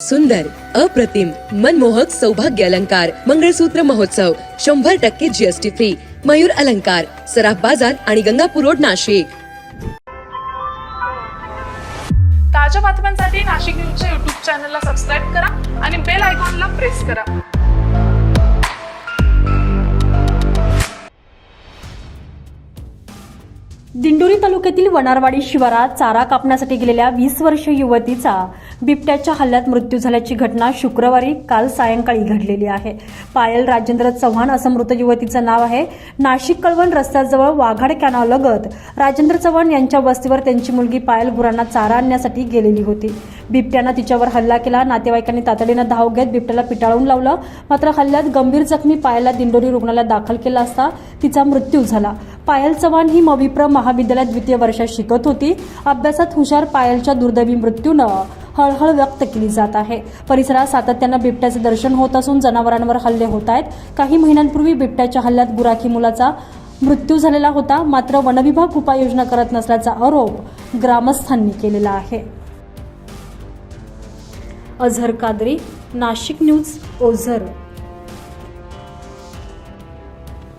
सुंदर अप्रतिम मनमोहक सौभाग्य अलंकार मंगळसूत्र महोत्सव शंभर टक्के जीएसटी फ्री मयूर अलंकार सराफ बाजार आणि गंगापूर रोड नाशिक. ताज्या बातम्यांसाठी नाशिक न्यूजच्या युट्यूब चॅनलला सबस्क्राईब करा आणि बेल आयकॉनला प्रेस करा. दिंडोरी तालुक्यातील वनारवाडी शिवारात चारा कापण्यासाठी गेलेल्या वीस वर्षीय युवतीचा बिबट्याच्या हल्ल्यात मृत्यू झाल्याची घटना शुक्रवारी काल सायंकाळी घडलेली आहे. पायल राजेंद्र चव्हाण असं मृत युवतीचं नाव आहे. नाशिक कळवण रस्त्याजवळ वाघाड कॅनालगत राजेंद्र चव्हाण यांच्या वस्तीवर त्यांची मुलगी पायल गुरांना चारा आणण्यासाठी गेलेली होती. बिबट्यानं तिच्यावर हल्ला केला. नातेवाईकांनी तातडीनं धाव घेत बिबट्याला पिटाळून लावलं. मात्र हल्ल्यात गंभीर जखमी पायलला दिंडोरी रुग्णालयात दाखल केला असता तिचा मृत्यू झाला. पायल चव्हाण ही मविप्र महाविद्यालयात द्वितीय वर्षात शिकत होती. अभ्यासात हुशार पायलच्या दुर्दैवी मृत्यूनं हळहळ व्यक्त केली जात आहे. परिसरात सातत्यानं बिबट्याचे दर्शन होत असून जनावरांवर हल्ले होत आहेत. काही महिन्यांपूर्वी बिबट्याच्या हल्ल्यात गुराखी मुलाचा मृत्यू झालेला होता. मात्र वनविभाग उपाययोजना करत नसल्याचा आरोप ग्रामस्थांनी केलेला आहे. अझहर कादरी नाशिक न्यूज ओझर.